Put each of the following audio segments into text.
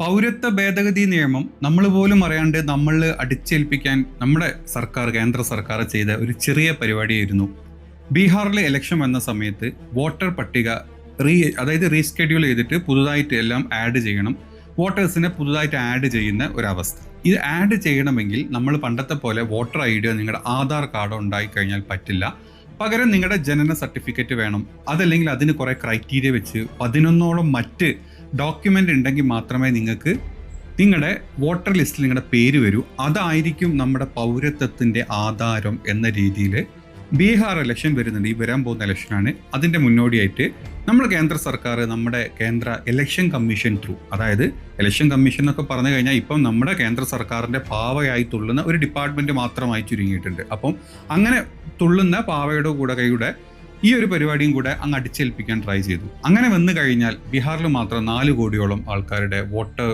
പൗരത്വ ഭേദഗതി നിയമം നമ്മൾ പോലും അറിയാണ്ട് നമ്മൾ അടിച്ചേൽപ്പിക്കാൻ നമ്മുടെ സർക്കാർ കേന്ദ്ര സർക്കാർ ചെയ്ത ഒരു ചെറിയ പരിപാടിയായിരുന്നു. ബീഹാറിലെ ഇലക്ഷൻ വന്ന സമയത്ത് വോട്ടർ പട്ടിക റീ അതായത് റീസ്കെഡ്യൂൾ ചെയ്തിട്ട് പുതുതായിട്ട് എല്ലാം ആഡ് ചെയ്യണം. വോട്ടേഴ്സിനെ പുതുതായിട്ട് ആഡ് ചെയ്യുന്ന ഒരവസ്ഥ. ഇത് ആഡ് ചെയ്യണമെങ്കിൽ നമ്മൾ പണ്ടത്തെ പോലെ വോട്ടർ ഐ ഡിയോ നിങ്ങളുടെ ആധാർ കാർഡോ ഉണ്ടായി കഴിഞ്ഞാൽ പറ്റില്ല. പകരം നിങ്ങളുടെ ജനന സർട്ടിഫിക്കറ്റ് വേണം. അതല്ലെങ്കിൽ അതിന് കുറേ ക്രൈറ്റീരിയ വെച്ച് പതിനൊന്നോളം മറ്റ് ഡോക്യുമെന്റ് ഉണ്ടെങ്കിൽ മാത്രമേ നിങ്ങൾക്ക് നിങ്ങളുടെ വോട്ടർ ലിസ്റ്റിൽ നിങ്ങളുടെ പേര് വരൂ. അതായിരിക്കും നമ്മുടെ പൗരത്വത്തിന്റെ ആധാരം എന്ന രീതിയിൽ ബീഹാർ ഇലക്ഷൻ വരുന്നുണ്ട്. ഈ വരാൻ പോകുന്ന ഇലക്ഷനാണ് അതിന്റെ മുന്നോടിയായിട്ട് നമ്മൾ കേന്ദ്ര സർക്കാർ നമ്മുടെ കേന്ദ്ര ഇലക്ഷൻ കമ്മീഷൻ ത്രൂ അതായത് ഇലക്ഷൻ കമ്മീഷൻ എന്നൊക്കെ പറഞ്ഞു കഴിഞ്ഞാൽ ഇപ്പം നമ്മുടെ കേന്ദ്ര സർക്കാരിന്റെ പാവയായി തുള്ളുന്ന ഒരു ഡിപ്പാർട്ട്മെന്റ് മാത്രമായി ചുരുങ്ങിയിട്ടുണ്ട്. അപ്പം അങ്ങനെ തുള്ളുന്ന പാവയുടെ കൂടെ കൈയുടെ ഈ ഒരു പരിപാടിയും കൂടെ അങ്ങ് അടിച്ചേൽപ്പിക്കാൻ ട്രൈ ചെയ്തു. അങ്ങനെ വന്നു കഴിഞ്ഞാൽ ബീഹാറിൽ മാത്രം നാല് കോടിയോളം ആൾക്കാരുടെ വോട്ട്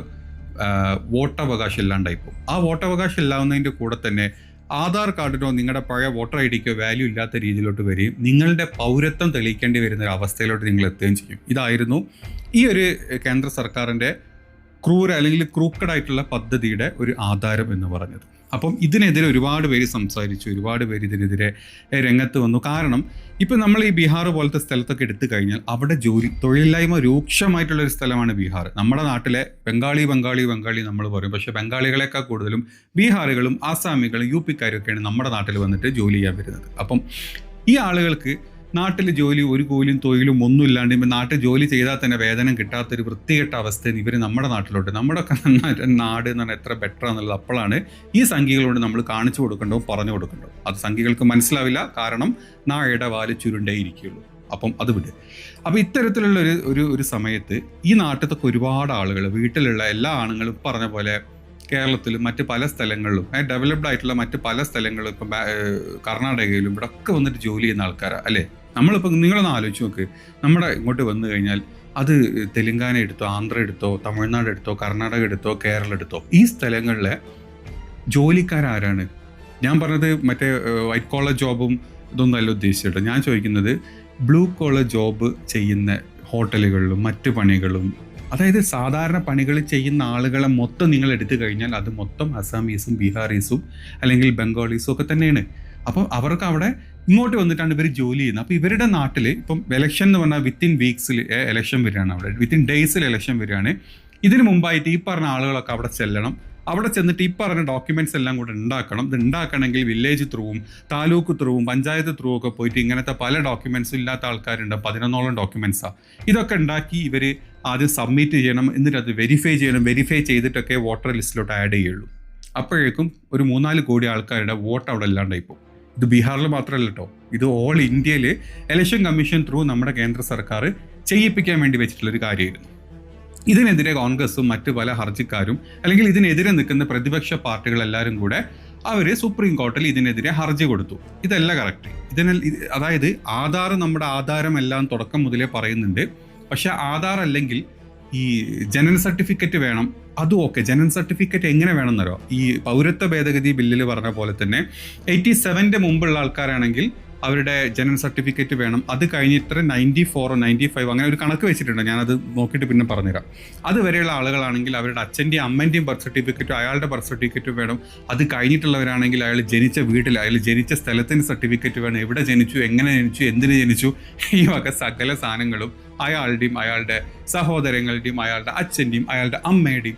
വോട്ടവകാശം ഇല്ലാണ്ടായിപ്പോകും ആ വോട്ടവകാശം ഇല്ലാവുന്നതിന്റെ കൂടെ തന്നെ ആധാർ കാർഡിനോ നിങ്ങളുടെ പഴയ വോട്ടർ ഐ ഡിക്കോ വാല്യൂ ഇല്ലാത്ത രീതിയിലോട്ട് വരികയും നിങ്ങളുടെ പൗരത്വം തെളിയിക്കേണ്ടി വരുന്ന ഒരു അവസ്ഥയിലോട്ട് നിങ്ങൾ എത്തുകയും ചെയ്യും. ഇതായിരുന്നു ഈ ഒരു കേന്ദ്ര സർക്കാരിന്റെ ക്രൂര അല്ലെങ്കിൽ ക്രൂക്കഡ് ആയിട്ടുള്ള പദ്ധതിയുടെ ഒരു ആധാരം എന്ന് പറഞ്ഞത്. അപ്പം ഇതിനെതിരെ ഒരുപാട് പേര് സംസാരിച്ചു ഒരുപാട് പേര് ഇതിനെതിരെ രംഗത്ത് വന്നു. കാരണം ഇപ്പം നമ്മൾ ഈ ബീഹാർ പോലത്തെ സ്ഥലത്തൊക്കെ എടുത്തു കഴിഞ്ഞാൽ അവിടെ ജോലി തൊഴിലില്ലായ്മ രൂക്ഷമായിട്ടുള്ള ഒരു സ്ഥലമാണ് ബീഹാർ. നമ്മുടെ നാട്ടിലെ ബംഗാളി ബംഗാളി ബംഗാളി നമ്മൾ പറയും. പക്ഷേ ബംഗാളികളെക്കാൾ കൂടുതലും ബീഹാറുകളും ആസാമികളും യു പിക്കാരും ഒക്കെയാണ് നമ്മുടെ നാട്ടിൽ വന്നിട്ട് ജോലി ചെയ്യാൻ വരുന്നത്. അപ്പം ഈ ആളുകൾക്ക് നാട്ടിൽ ജോലി ഒരു കൂലിയും തൊഴിലും ഒന്നും ഇല്ലാണ്ട് ഇപ്പം നാട്ടിൽ ജോലി ചെയ്താൽ തന്നെ വേതനം കിട്ടാത്തൊരു വൃത്തികെട്ട അവസ്ഥയിൽ ഇവർ നമ്മുടെ നാട്ടിലോട്ട് നമ്മുടെ നാട് എന്ന് പറഞ്ഞാൽ എത്ര ബെറ്റർ എന്നുള്ളത് അപ്പോഴാണ് ഈ സംഖ്യകളോട് നമ്മൾ കാണിച്ചു കൊടുക്കേണ്ടതും പറഞ്ഞു കൊടുക്കേണ്ടതും. അത് സംഖ്യകൾക്ക് മനസ്സിലാവില്ല. കാരണം നായയുടെ വാൽ ചുരുണ്ടേ ഇരിക്കുകയുള്ളൂ. അപ്പം അത് വിട്. അപ്പം ഇത്തരത്തിലുള്ള ഒരു ഒരു ഒരു സമയത്ത് ഈ നാട്ടിലൊക്കെ ഒരുപാട് ആളുകൾ വീട്ടിലുള്ള എല്ലാ ആണുങ്ങളും പറഞ്ഞ പോലെ കേരളത്തിലും മറ്റ് പല സ്ഥലങ്ങളിലും ഡെവലപ്ഡ് ആയിട്ടുള്ള മറ്റ് പല സ്ഥലങ്ങളിലും ഇപ്പം കർണാടകയിലും ഇവിടെ ഒക്കെ വന്നിട്ട് ജോലി ചെയ്യുന്ന ആൾക്കാരാണ് അല്ലേ? നമ്മളിപ്പോൾ നിങ്ങളൊന്ന് ആലോചിച്ച് നോക്ക്. നമ്മുടെ ഇങ്ങോട്ട് വന്നു കഴിഞ്ഞാൽ അത് തെലുങ്കാന എടുത്തോ ആന്ധ്ര എടുത്തോ തമിഴ്നാട് എടുത്തോ കർണാടക എടുത്തോ കേരളം എടുത്തോ ഈ സ്ഥലങ്ങളിലെ ജോലിക്കാരാരാണ്? ഞാൻ പറഞ്ഞത് മറ്റേ വൈറ്റ് കോളർ ജോബും ഇതൊന്നും അല്ല ഉദ്ദേശിച്ചിട്ട് ഞാൻ ചോദിക്കുന്നത് ബ്ലൂ കോളർ ജോബ് ചെയ്യുന്ന ഹോട്ടലുകളിലും മറ്റു പണികളും അതായത് സാധാരണ പണികൾ ചെയ്യുന്ന ആളുകളെ മൊത്തം നിങ്ങൾ എടുത്തു കഴിഞ്ഞാൽ അത് മൊത്തം അസാമീസും ബീഹാറീസും അല്ലെങ്കിൽ ബംഗാളീസും ഒക്കെ തന്നെയാണ്. അപ്പം അവർക്ക് അവിടെ ഇങ്ങോട്ട് വന്നിട്ടാണ് ഇവർ ജോലി ചെയ്യുന്നത്. അപ്പോൾ ഇവരുടെ നാട്ടിൽ ഇപ്പം എലക്ഷൻ എന്ന് പറഞ്ഞാൽ വിത്തിൻ വീക്സിൽ എലക്ഷൻ വരികയാണ് അവിടെ. വിത്തിൻ ഡേയ്സിൽ എലക്ഷൻ വരികയാണ്. ഇതിനു മുമ്പായിട്ട് ഈ പറഞ്ഞ ആളുകളൊക്കെ അവിടെ ചെല്ലണം. അവിടെ ചെന്നിട്ട് ഈ പറഞ്ഞ ഡോക്യുമെന്റ്സ് എല്ലാം കൂടെ ഉണ്ടാക്കണം. ഇത് ഉണ്ടാക്കണമെങ്കിൽ വില്ലേജ് ത്രൂവും താലൂക്ക് ത്രൂവും പഞ്ചായത്ത് ത്രൂവും ഒക്കെ പോയിട്ട് ഇങ്ങനത്തെ പല ഡോക്യുമെന്റ്സും ഇല്ലാത്ത ആൾക്കാരുണ്ട്. പതിനൊന്നോളം ഡോക്യുമെന്റ്സാണ് ഇതൊക്കെ ഉണ്ടാക്കി ഇവർ ആദ്യം സബ്മിറ്റ് ചെയ്യണം. എന്നിട്ട് അത് വെരിഫൈ ചെയ്യണം. വെരിഫൈ ചെയ്തിട്ടൊക്കെ വോട്ടർ ലിസ്റ്റിലോട്ട് ആഡ് ചെയ്യുള്ളൂ. അപ്പോഴേക്കും ഒരു മൂന്നാൽ കോടി ആൾക്കാരുടെ വോട്ട് അവിടെ ഇല്ലാണ്ടായി പോകും ഇത് ബീഹാറിൽ മാത്രമല്ല കേട്ടോ ഇത് ഓൾ ഇന്ത്യയിൽ ഇലക്ഷൻ കമ്മീഷൻ ത്രൂ നമ്മുടെ കേന്ദ്ര സർക്കാർ ചെയ്യിപ്പിക്കാൻ വേണ്ടി വെച്ചിട്ടുള്ളൊരു കാര്യമായിരുന്നു. ഇതിനെതിരെ കോൺഗ്രസും മറ്റു പല ഹർജിക്കാരും അല്ലെങ്കിൽ ഇതിനെതിരെ നിൽക്കുന്ന പ്രതിപക്ഷ പാർട്ടികൾ എല്ലാവരും കൂടെ അവർ സുപ്രീം കോർട്ടിൽ ഇതിനെതിരെ ഹർജി കൊടുത്തു. ഇതല്ല കറക്റ്റ് ഇതിനെ ഇത് അതായത് ആധാർ നമ്മുടെ ആധാരം എല്ലാം തുടക്കം മുതലേ പറയുന്നുണ്ട്. പക്ഷെ ആധാർ അല്ലെങ്കിൽ ഈ ജനന സർട്ടിഫിക്കറ്റ് വേണം. അതും ഓക്കെ. ജനന സർട്ടിഫിക്കറ്റ് എങ്ങനെ വേണമെന്നറിയോ? ഈ പൗരത്വ ഭേദഗതി ബില്ലിൽ പറഞ്ഞ പോലെ തന്നെ എയ്റ്റി സെവന്റെ മുമ്പുള്ള ആൾക്കാരാണെങ്കിൽ അവരുടെ ജനന സർട്ടിഫിക്കറ്റ് വേണം. അത് കഴിഞ്ഞിട്ട് നയന്റി ഫോറോ നയന്റി ഫൈവ് അങ്ങനെ ഒരു കണക്ക് വെച്ചിട്ടുണ്ട്. ഞാനത് നോക്കിയിട്ട് പിന്നെ പറഞ്ഞുതരാം. അതുവരെയുള്ള ആളുകളാണെങ്കിൽ അവരുടെ അച്ഛന്റെയും അമ്മന്റെയും ബർത്ത് സർട്ടിഫിക്കറ്റും അയാളുടെ ബർത്ത് സർട്ടിഫിക്കറ്റും വേണം. അത് കഴിഞ്ഞിട്ടുള്ളവരാണെങ്കിൽ അയാൾ ജനിച്ച വീട്ടിൽ അയാൾ ജനിച്ച സ്ഥലത്തിന് സർട്ടിഫിക്കറ്റ് വേണം. എവിടെ ജനിച്ചു എങ്ങനെ ജനിച്ചു എന്തിന് ജനിച്ചു? ഈ വക സകല സാധനങ്ങളും അയാളുടെയും അയാളുടെ സഹോദരങ്ങളുടെയും അയാളുടെ അച്ഛന്റെയും അയാളുടെ അമ്മയുടെയും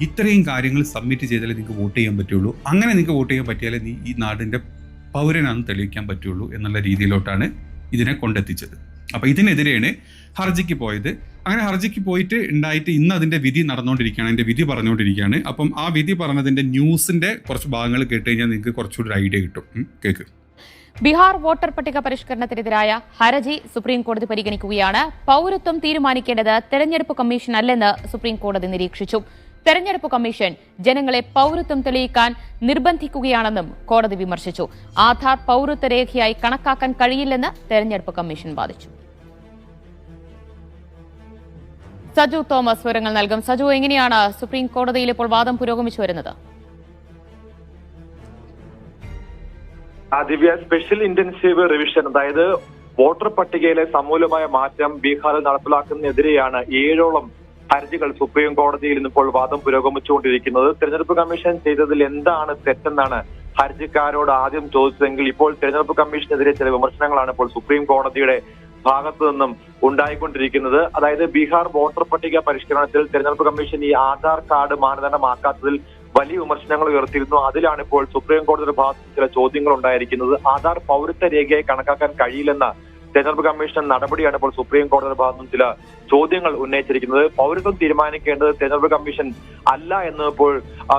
ഇത്രയും കാര്യങ്ങൾ സബ്മിറ്റ് ചെയ്താലേ നിങ്ങൾക്ക് വോട്ട് ചെയ്യാൻ പറ്റുള്ളൂ. അങ്ങനെ നിങ്ങൾക്ക് വോട്ട് ചെയ്യാൻ പറ്റിയാലേ നീ ഈ നാടിന്റെ പൗരനാണെന്ന് തെളിയിക്കാൻ പറ്റുള്ളൂ എന്നുള്ള രീതിയിലോട്ടാണ് ഇതിനെ കൊണ്ടെത്തിച്ചത്. അപ്പോൾ ഇതിനെതിരെയാണ് ഹർജിക്ക് പോയത്. അങ്ങനെ ഹർജിക്ക് പോയിട്ട് ഉണ്ടായിട്ട് ഇന്ന് അതിന്റെ വിധി നടന്നുകൊണ്ടിരിക്കുകയാണ് അതിന്റെ വിധി പറഞ്ഞുകൊണ്ടിരിക്കുകയാണ്. അപ്പം ആ വിധി പറഞ്ഞതിന്റെ ന്യൂസിന്റെ കുറച്ച് ഭാഗങ്ങൾ കേട്ട് കഴിഞ്ഞാൽ നിങ്ങൾക്ക് കുറച്ചുകൂടി ഒരു ഐഡിയ കിട്ടും. കേൾക്ക് ബീഹാർ വോട്ടർ പട്ടിക പരിഷ്കരണത്തിനെതിരായ ഹർജി സുപ്രീം കോടതി പരിഗണിക്കുകയാണ്. പൗരത്വം തീരുമാനിക്കേണ്ടത് തെരഞ്ഞെടുപ്പ് കമ്മീഷൻ അല്ലെന്ന് സുപ്രീം കോടതി നിരീക്ഷിച്ചു. തെരഞ്ഞെടുപ്പ് കമ്മീഷൻ ജനങ്ങളെ പൌരത്വം തെളിയിക്കാൻ നിർബന്ധിക്കുകയാണെന്നും കോടതി വിമർശിച്ചു. ആധാർ പൌരത്വ രേഖയായി കണക്കാക്കാൻ കഴിയില്ലെന്ന് തെരഞ്ഞെടുപ്പ് കമ്മീഷൻ വാദിച്ചു. സജു തോമസ് വിവരങ്ങൾ നൽകും. സജു എങ്ങനെയാണ് സുപ്രീം കോടതിയിൽ ഇപ്പോൾ വാദം പുരോഗമിച്ചു വരുന്നത്? ദിവ്യ സ്പെഷ്യൽ ഇന്റൻസീവ് റിവിഷൻ അതായത് വോട്ടർ പട്ടികയിലെ സമൂലമായ മാറ്റം ബീഹാറിൽ നടപ്പിലാക്കുന്നതിനെതിരെയാണ് ഏഴോളം ഹർജികൾ സുപ്രീം കോടതിയിൽ ഇന്നിപ്പോൾ വാദം പുരോഗമിച്ചുകൊണ്ടിരിക്കുന്നത്. തെരഞ്ഞെടുപ്പ് കമ്മീഷൻ ചെയ്തതിൽ എന്താണ് തെറ്റെന്നാണ് ഹർജിക്കാരോട് ആദ്യം ചോദിച്ചതെങ്കിൽ ഇപ്പോൾ തെരഞ്ഞെടുപ്പ് കമ്മീഷനെതിരെ ചില വിമർശനങ്ങളാണ് ഇപ്പോൾ സുപ്രീം കോടതിയുടെ ഭാഗത്തു നിന്നും ഉണ്ടായിക്കൊണ്ടിരിക്കുന്നത്. അതായത് ബീഹാർ വോട്ടർ പട്ടിക പരിഷ്കരണത്തിൽ തെരഞ്ഞെടുപ്പ് കമ്മീഷൻ ഈ ആധാർ കാർഡ് മാനദണ്ഡമാക്കാത്തതിൽ വലിയ വിമർശനങ്ങൾ ഉയർത്തിയിരുന്നു. അതിലാണ് ഇപ്പോൾ സുപ്രീം കോടതിയുടെ ഭാഗത്ത് ചില ചോദ്യങ്ങൾ ഉണ്ടായിരിക്കുന്നത്. ആധാർ പൗരത്വ രേഖയായി കണക്കാക്കാൻ കഴിയില്ലെന്ന തെരഞ്ഞെടുപ്പ് കമ്മീഷൻ നടപടിയാണ് ഇപ്പോൾ സുപ്രീം കോടതിയുടെ ഭാഗത്തും ചില ചോദ്യങ്ങൾ ഉന്നയിച്ചിരിക്കുന്നത്. പൗരത്വം തീരുമാനിക്കേണ്ടത് തെരഞ്ഞെടുപ്പ് കമ്മീഷൻ അല്ല എന്ന് ഇപ്പോൾ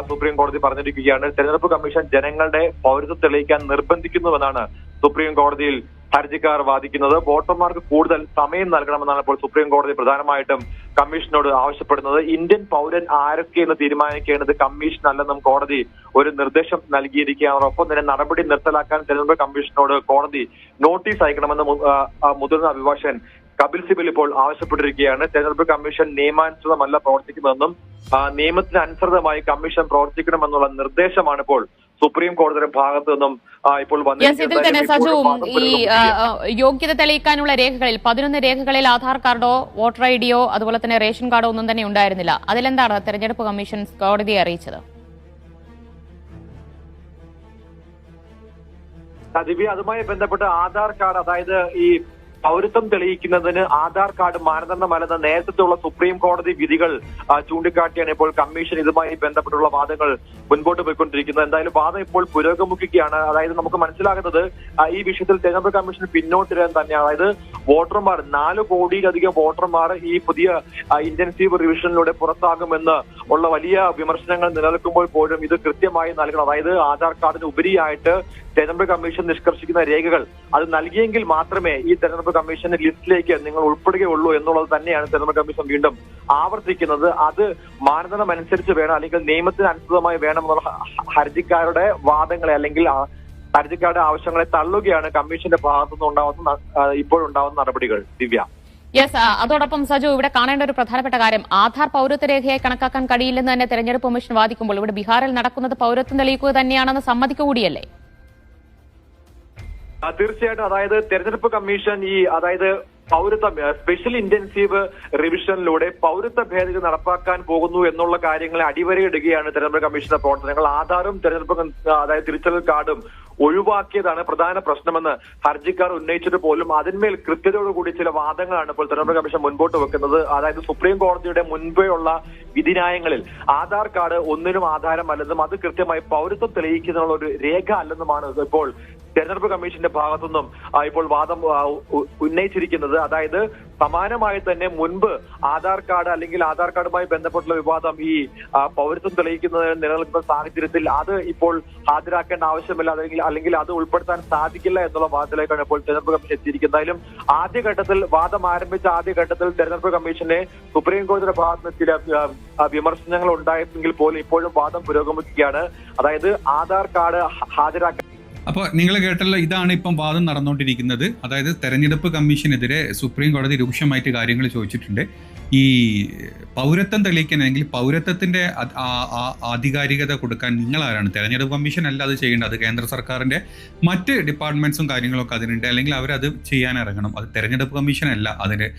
സുപ്രീം കോടതി പറഞ്ഞിരിക്കുകയാണ്. തെരഞ്ഞെടുപ്പ് കമ്മീഷൻ ജനങ്ങളുടെ പൗരത്വം തെളിയിക്കാൻ നിർബന്ധിക്കുന്നുവെന്നാണ് സുപ്രീം കോടതിയിൽ ഹർജിക്കാർ വാദിക്കുന്നത്. വോട്ടർമാർക്ക് കൂടുതൽ സമയം നൽകണമെന്നാണ് ഇപ്പോൾ സുപ്രീം കോടതി പ്രധാനമായിട്ടും കമ്മീഷനോട് ആവശ്യപ്പെടുന്നത്. ഇന്ത്യൻ പൗരൻ ആരൊക്കെയെന്ന് തീരുമാനിക്കേണ്ടത് കമ്മീഷൻ അല്ലെന്നും കോടതി ഒരു നിർദ്ദേശം നൽകിയിരിക്കുകയാണ്. ഒപ്പം തന്നെ നടപടി നിർത്തലാക്കാൻ തെരഞ്ഞെടുപ്പ് കമ്മീഷനോട് കോടതി നോട്ടീസ് അയക്കണമെന്ന് മുതിർന്ന അഭിഭാഷകൻ കപിൽ സിബിൽ ഇപ്പോൾ ആവശ്യപ്പെട്ടിരിക്കുകയാണ്. തെരഞ്ഞെടുപ്പ് കമ്മീഷൻ നിയമാനുസൃതമല്ല പ്രവർത്തിക്കുന്നതെന്നും നിയമത്തിന് അനുസൃതമായി കമ്മീഷൻ പ്രവർത്തിക്കണമെന്നുള്ള നിർദ്ദേശമാണ് ഇപ്പോൾ സുപ്രീം കോടതിയുടെ ഭാഗത്തു നിന്നും ഇപ്പോൾ യെസ് ഇതിൽ തന്നെ സജു ഈ യോഗ്യത തെളിയിക്കാനുള്ള രേഖകളിൽ പതിനൊന്ന് രേഖകളിൽ ആധാർ കാർഡോ വോട്ടർ ഐ ഡിയോ അതുപോലെ തന്നെ റേഷൻ കാർഡോ ഒന്നും തന്നെ ഉണ്ടായിരുന്നില്ല. അതിലെന്താണ് തെരഞ്ഞെടുപ്പ് കമ്മീഷൻ കോടതിയെ അറിയിച്ചത്? ദിവ്യ അതുമായി ബന്ധപ്പെട്ട് ആധാർ കാർഡ് അതായത് ഈ പൗരത്വം തെളിയിക്കുന്നതിന് ആധാർ കാർഡ് മാനദണ്ഡമല്ലെന്ന നേരത്തെയുള്ള സുപ്രീം കോടതി വിധികൾ ചൂണ്ടിക്കാട്ടിയാണ് ഇപ്പോൾ കമ്മീഷൻ ഇതുമായി ബന്ധപ്പെട്ടുള്ള വാദങ്ങൾ മുൻപോട്ട് പോയിക്കൊണ്ടിരിക്കുന്നത്. എന്തായാലും വാദം ഇപ്പോൾ പുരോഗമിക്കുകയാണ്. അതായത് നമുക്ക് മനസ്സിലാകുന്നത് ഈ വിഷയത്തിൽ തെരഞ്ഞെടുപ്പ് കമ്മീഷൻ പിന്നോട്ടിരാൻ തന്നെയാണ് അതായത് വോട്ടർമാർ നാല് കോടിയിലധികം വോട്ടർമാർ ഈ പുതിയ ഇന്റൻസീവ് റിവിഷനിലൂടെ പുറത്താകുമെന്ന് ഉള്ള വലിയ വിമർശനങ്ങൾ നിലനിൽക്കുമ്പോൾ പോലും ഇത് കൃത്യമായി നൽകണം. അതായത് ആധാർ കാർഡിന് ഉപരിയായിട്ട് തെരഞ്ഞെടുപ്പ് കമ്മീഷൻ നിഷ്കർഷിക്കുന്ന രേഖകൾ അത് നൽകിയെങ്കിൽ മാത്രമേ ഈ തെരഞ്ഞെടുപ്പ് കമ്മീഷന്റെ ലിസ്റ്റിലേക്ക് നിങ്ങൾ ഉൾപ്പെടുകയുള്ളൂ എന്നുള്ളത് തന്നെയാണ് തെരഞ്ഞെടുപ്പ് കമ്മീഷൻ വീണ്ടും ആവർത്തിക്കുന്നത്. അത് മാനദണ്ഡം അനുസരിച്ച് വേണം അല്ലെങ്കിൽ നിയമത്തിന് അനുസൃതമായി വേണം എന്നുള്ള ഹർജിക്കാരുടെ വാദങ്ങളെ അല്ലെങ്കിൽ ഹർജിക്കാരുടെ ആവശ്യങ്ങളെ തള്ളുകയാണ് കമ്മീഷന്റെ ഭാഗത്തുനിന്ന് ഉണ്ടാവുന്ന ന- ഇപ്പോഴുണ്ടാവുന്ന നടപടികൾ. ദിവ്യ. യെസ് അതോടൊപ്പം സജു ഇവിടെ കാണേണ്ട ഒരു പ്രധാനപ്പെട്ട കാര്യം. ആധാർ പൗരത്വ രേഖയായി കണക്കാക്കാൻ കഴിയില്ലെന്ന് തന്നെ തെരഞ്ഞെടുപ്പ് കമ്മീഷൻ വാദിക്കുമ്പോൾ ഇവിടെ ബീഹാറിൽ നടക്കുന്നത് പൗരത്വം തെളിയിക്കുക തന്നെയാണെന്ന് സമ്മതിക്കുക കൂടിയല്ലേ? തീർച്ചയായിട്ടും. അതായത് തെരഞ്ഞെടുപ്പ് കമ്മീഷൻ ഈ അതായത് പൗരത്വം സ്പെഷ്യൽ ഇന്റൻസീവ് റിവിഷനിലൂടെ പൗരത്വ ഭേദഗതി നടപ്പാക്കാൻ പോകുന്നു എന്നുള്ള കാര്യങ്ങളെ അടിവരയിടുകയാണ് തെരഞ്ഞെടുപ്പ് കമ്മീഷന്റെ പ്രവർത്തനങ്ങൾ. ആധാറും തെരഞ്ഞെടുപ്പ് അതായത് തിരിച്ചറിയൽ കാർഡും ഒഴിവാക്കിയതാണ് പ്രധാന പ്രശ്നമെന്ന് ഹർജിക്കാർ ഉന്നയിച്ചിട്ട് പോലും അതിന്മേൽ കൃത്യതയോടുകൂടി ചില വാദങ്ങളാണ് ഇപ്പോൾ തെരഞ്ഞെടുപ്പ് കമ്മീഷൻ മുൻപോട്ട് വെക്കുന്നത്. അതായത് സുപ്രീം കോടതിയുടെ മുൻപേ ഉള്ള വിധിന്യായങ്ങളിൽ ആധാർ കാർഡ് ഒന്നിനും ആധാരമല്ലെന്നും അത് കൃത്യമായി പൗരത്വം തെളിയിക്കുന്നതിനുള്ള ഒരു രേഖ അല്ലെന്നുമാണ് ഇപ്പോൾ തെരഞ്ഞെടുപ്പ് കമ്മീഷന്റെ ഭാഗത്തുനിന്നും ഇപ്പോൾ വാദം ഉന്നയിച്ചിരിക്കുന്നത്. അതായത് സമാനമായി തന്നെ മുൻപ് ആധാർ കാർഡ് അല്ലെങ്കിൽ ആധാർ കാർഡുമായി ബന്ധപ്പെട്ടുള്ള വിവാദം ഈ പൗരത്വം തെളിയിക്കുന്നതിന് നിലനിൽക്കുന്ന സാഹചര്യത്തിൽ അത് ഇപ്പോൾ ഹാജരാക്കേണ്ട ആവശ്യമില്ല. അല്ലെങ്കിൽ അല്ലെങ്കിൽ അത് ഉൾപ്പെടുത്താൻ സാധിക്കില്ല എന്നുള്ള വാദത്തിലേക്കാണ് ഇപ്പോൾ തെരഞ്ഞെടുപ്പ് കമ്മീഷൻ എത്തിയിരിക്കുന്നതായാലും ആദ്യഘട്ടത്തിൽ വാദം ആരംഭിച്ച ആദ്യഘട്ടത്തിൽ തെരഞ്ഞെടുപ്പ് കമ്മീഷനെ സുപ്രീം കോടതിയുടെ ഭാഗത്ത് നിന്ന് ചില വിമർശനങ്ങൾ ഉണ്ടായിരുന്നെങ്കിൽ പോലും ഇപ്പോഴും വാദം പുരോഗമിക്കുകയാണ്. അതായത് ആധാർ കാർഡ് ഹാജരാക്കാൻ അപ്പോൾ നിങ്ങൾ കേട്ടല്ലോ ഇതാണ് ഇപ്പം വാദം നടന്നുകൊണ്ടിരിക്കുന്നത്. അതായത് തെരഞ്ഞെടുപ്പ് കമ്മീഷനെതിരെ സുപ്രീം കോടതി രൂക്ഷമായിട്ട് കാര്യങ്ങൾ ചോദിച്ചിട്ടുണ്ട്. ഈ പൗരത്വം തെളിയിക്കണമെങ്കിൽ ആ- ആധികാരികത കൊടുക്കാൻ നിങ്ങൾ ആരാണ്? തെരഞ്ഞെടുപ്പ് കമ്മീഷൻ അല്ല അത് ചെയ്യേണ്ടത്. അത് കേന്ദ്ര സർക്കാരിന്റെ മറ്റ് ഡിപ്പാർട്ട്മെന്റ്സും കാര്യങ്ങളൊക്കെ അതിനുണ്ട്. അല്ലെങ്കിൽ അവരത് ചെയ്യാൻ ഇറങ്ങണം. അത് തെരഞ്ഞെടുപ്പ് കമ്മീഷൻ അല്ല അതിന്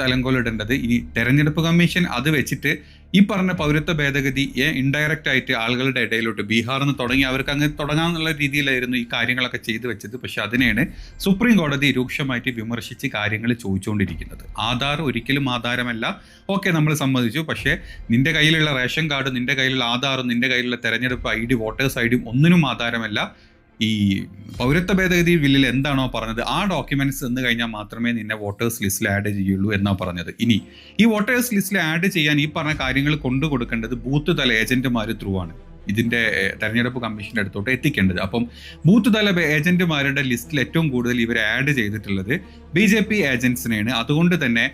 തലങ്കോലിടേണ്ടത് ഈ തെരഞ്ഞെടുപ്പ് കമ്മീഷൻ അത് വെച്ചിട്ട് ഈ പറഞ്ഞ പൗരത്വ ഭേദഗതി ഇൻഡയറക്റ്റ് ആയിട്ട് ആളുകളുടെ ഇടയിലോട്ട് ബീഹാറിൽ നിന്ന് തുടങ്ങി അവർക്ക് അങ്ങ് തുടങ്ങാമെന്നുള്ള രീതിയിലായിരുന്നു ഈ കാര്യങ്ങളൊക്കെ ചെയ്തു വെച്ചത്. പക്ഷെ അതിനെയാണ് സുപ്രീം കോടതി രൂക്ഷമായിട്ട് വിമർശിച്ച് കാര്യങ്ങൾ ചോദിച്ചുകൊണ്ടിരിക്കുന്നത് ആധാർ ഒരിക്കലും ആധാരമല്ല. ഓക്കെ നമ്മൾ സമ്മതിച്ചു. പക്ഷേ നിന്റെ കയ്യിലുള്ള റേഷൻ കാർഡ് നിന്റെ കയ്യിലുള്ള ആധാറും നിന്റെ കയ്യിലുള്ള തെരഞ്ഞെടുപ്പ് ഐ ഡി വോട്ടേഴ്സ് ഐ ഡിയും ഒന്നിനും ആധാരമല്ല. ഈ പൗരത്വ ഭേദഗതി ബില്ലിൽ എന്താണോ പറഞ്ഞത് ആ ഡോക്യുമെന്റ്സ് എന്ന് കഴിഞ്ഞാൽ മാത്രമേ നിന്നെ വോട്ടേഴ്സ് ലിസ്റ്റിൽ ആഡ് ചെയ്യുള്ളൂ എന്നാ പറഞ്ഞത്. ഇനി ഈ വോട്ടേഴ്സ് ലിസ്റ്റിൽ ആഡ് ചെയ്യാൻ ഈ പറഞ്ഞ കാര്യങ്ങൾ കൊണ്ടു കൊടുക്കേണ്ടത് ബൂത്ത് തല ഏജന്റുമാർ ത്രൂ ആണ്. ഇതിന്റെ തെരഞ്ഞെടുപ്പ് കമ്മീഷന്റെ അടുത്തോട്ട് എത്തിക്കേണ്ടത്. അപ്പം ബൂത്ത് തല ഏജന്റുമാരുടെ ലിസ്റ്റിൽ ഏറ്റവും കൂടുതൽ ഇവർ ആഡ് ചെയ്തിട്ടുള്ളത് ബി ജെ പി ഏജൻസിനെയാണ് അതുകൊണ്ട് തന്നെ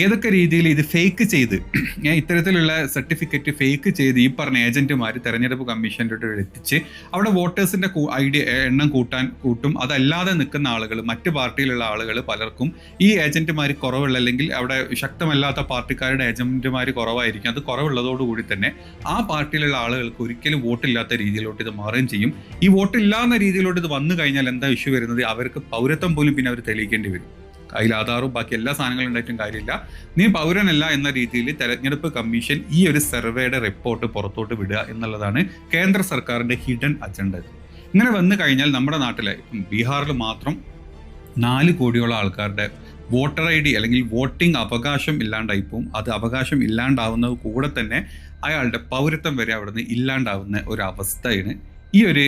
ഏതൊക്കെ രീതിയിൽ ഇത് ഫേക്ക് ചെയ്ത് ഇത്തരത്തിലുള്ള സർട്ടിഫിക്കറ്റ് ഫേക്ക് ചെയ്ത് ഈ പറഞ്ഞ ഏജന്റുമാർ തെരഞ്ഞെടുപ്പ് കമ്മീഷന്റെ എത്തിച്ച് അവിടെ വോട്ടേഴ്സിന്റെ ഐ ഡി എണ്ണം കൂട്ടാൻ കൂട്ടും. അതല്ലാതെ നിൽക്കുന്ന ആളുകൾ മറ്റ് പാർട്ടിയിലുള്ള ആളുകൾ പലർക്കും ഈ ഏജന്റുമാർ കുറവുള്ള അല്ലെങ്കിൽ അവിടെ ശക്തമല്ലാത്ത പാർട്ടിക്കാരുടെ ഏജന്റുമാർ കുറവായിരിക്കും. അത് കുറവുള്ളതോടുകൂടി തന്നെ ആ പാർട്ടിയിലുള്ള ആളുകൾക്ക് ഒരിക്കലും വോട്ടില്ലാത്ത രീതിയിലോട്ട് ഇത് മാറുകയും ചെയ്യും. ഈ വോട്ടില്ലാന്ന രീതിയിലോട്ട് ഇത് വന്നു കഴിഞ്ഞാൽ എന്താ ഇഷ്യൂ വരുന്നത്? അവർക്ക് പൗരത്വം പോലും പിന്നെ അവർ തെളിയിക്കേണ്ടി വരും. അതിൽ ആധാറും ബാക്കി എല്ലാ സാധനങ്ങളും ഉണ്ടായിട്ടും കാര്യമില്ല. നീ പൗരനല്ല എന്ന രീതിയിൽ തെരഞ്ഞെടുപ്പ് കമ്മീഷൻ ഈ ഒരു സർവേയുടെ റിപ്പോർട്ട് പുറത്തോട്ട് വിടുക എന്നുള്ളതാണ് കേന്ദ്ര സർക്കാരിന്റെ ഹിഡൻ അജണ്ട. ഇങ്ങനെ വന്നു കഴിഞ്ഞാൽ നമ്മുടെ നാട്ടിലെ ബീഹാറിൽ മാത്രം നാല് കോടിയോളം ആൾക്കാരുടെ വോട്ടർ ഐ ഡി അല്ലെങ്കിൽ വോട്ടിംഗ് അവകാശം ഇല്ലാണ്ടായി പോവും. അത് അവകാശം ഇല്ലാണ്ടാവുന്നത് കൂടെ തന്നെ അയാളുടെ പൗരത്വം വരെ അവിടുന്ന് ഇല്ലാണ്ടാവുന്ന ഒരു അവസ്ഥയാണ് ഈ ഒരു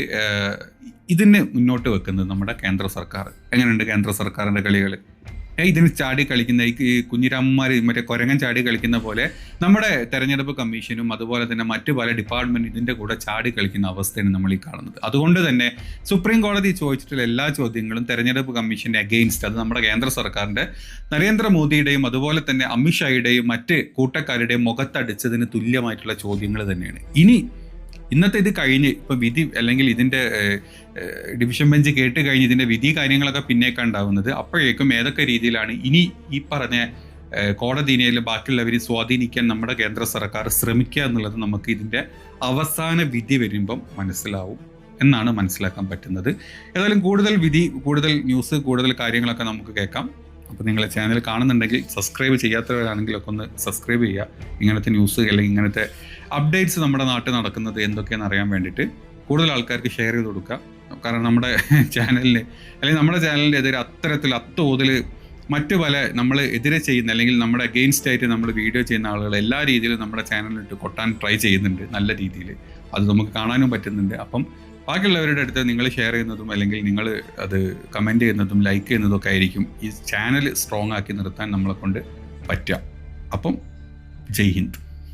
ഇതിനെ മുന്നോട്ട് വെക്കുന്നത് നമ്മുടെ കേന്ദ്ര സർക്കാർ. എങ്ങനെയുണ്ട് കേന്ദ്ര സർക്കാരിന്റെ കളികൾ? ഇതിന് ചാടി കളിക്കുന്ന ഈ കുഞ്ഞിരാമന്മാർ മറ്റേ കൊരങ്ങൻ ചാടി കളിക്കുന്ന പോലെ നമ്മുടെ തെരഞ്ഞെടുപ്പ് കമ്മീഷനും അതുപോലെ തന്നെ മറ്റു പല ഡിപ്പാർട്ട്മെന്റ് ഇതിന്റെ കൂടെ ചാടി കളിക്കുന്ന അവസ്ഥയാണ് നമ്മൾ ഈ കാണുന്നത്. അതുകൊണ്ട് തന്നെ സുപ്രീം കോടതി ചോദിച്ചിട്ടുള്ള എല്ലാ ചോദ്യങ്ങളും തെരഞ്ഞെടുപ്പ് കമ്മീഷന്റെ അഗെയിൻസ്റ്റ് അത് നമ്മുടെ കേന്ദ്ര സർക്കാരിന്റെ നരേന്ദ്രമോദിയുടെയും അതുപോലെ തന്നെ അമിത്ഷായുടെയും മറ്റ് കൂട്ടക്കാരുടെയും മുഖത്തടിച്ചതിന് തുല്യമായിട്ടുള്ള ചോദ്യങ്ങൾ തന്നെയാണ്. ഇനി ഇന്നത്തെ ഇത് കഴിഞ്ഞ് ഇപ്പൊ വിധി അല്ലെങ്കിൽ ഏഹ്, ഡിവിഷൻ ബെഞ്ച് കേട്ട് കഴിഞ്ഞ് ഇതിന്റെ വിധി കാര്യങ്ങളൊക്കെ പിന്നേക്കാ ഉണ്ടാവുന്നത്. അപ്പോഴേക്കും ഏതൊക്കെ രീതിയിലാണ് ഇനി ഈ പറഞ്ഞ കോടതിനെ ബാക്കിയുള്ളവരെ സ്വാധീനിക്കാൻ നമ്മുടെ കേന്ദ്ര സർക്കാർ ശ്രമിക്കുക എന്നുള്ളത് നമുക്ക് ഇതിന്റെ അവസാന വിധി വരുമ്പം മനസ്സിലാവും എന്നാണ് മനസ്സിലാക്കാൻ പറ്റുന്നത്. ഏതായാലും കൂടുതൽ വിധി കൂടുതൽ ന്യൂസ് കൂടുതൽ കാര്യങ്ങളൊക്കെ നമുക്ക് കേൾക്കാം. അപ്പോൾ നിങ്ങളെ ചാനൽ കാണുന്നുണ്ടെങ്കിൽ സബ്സ്ക്രൈബ് ചെയ്യാത്തവരാണെങ്കിലൊക്കെ ഒന്ന് സബ്സ്ക്രൈബ് ചെയ്യുക. ഇങ്ങനത്തെ ന്യൂസ് അല്ലെങ്കിൽ ഇങ്ങനത്തെ അപ്ഡേറ്റ്സ് നമ്മുടെ നാട്ടിൽ നടക്കുന്നത് എന്തൊക്കെയാണെന്ന് അറിയാൻ വേണ്ടിയിട്ട് കൂടുതൽ ആൾക്കാർക്ക് ഷെയർ ചെയ്ത് കൊടുക്കുക. കാരണം നമ്മുടെ ചാനലിന് അല്ലെങ്കിൽ നമ്മുടെ ചാനലിന്റെ എതിരെ അത്തരത്തിൽ അത്തോതിൽ മറ്റു പല നമ്മൾ എതിരെ ചെയ്യുന്ന അല്ലെങ്കിൽ നമ്മുടെ അഗെയിൻസ്റ്റ് ആയിട്ട് നമ്മൾ വീഡിയോ ചെയ്യുന്ന ആളുകൾ എല്ലാ രീതിയിലും നമ്മുടെ ചാനലിലിട്ട് കൊട്ടാൻ ട്രൈ ചെയ്യുന്നുണ്ട് നല്ല രീതിയിൽ. അത് നമുക്ക് കാണാനും പറ്റുന്നുണ്ട്. അപ്പം ബാക്കിയുള്ളവരുടെ അടുത്ത് നിങ്ങൾ ഷെയർ ചെയ്യുന്നതും അല്ലെങ്കിൽ നിങ്ങൾ അത് കമന്റ് ചെയ്യുന്നതും ലൈക്ക് ചെയ്യുന്നതും ഒക്കെ ആയിരിക്കും ഈ ചാനൽ സ്ട്രോങ് ആക്കി നിർത്താൻ നമ്മളെ കൊണ്ട് പറ്റുക. അപ്പം ജയ് ഹിന്ദ്.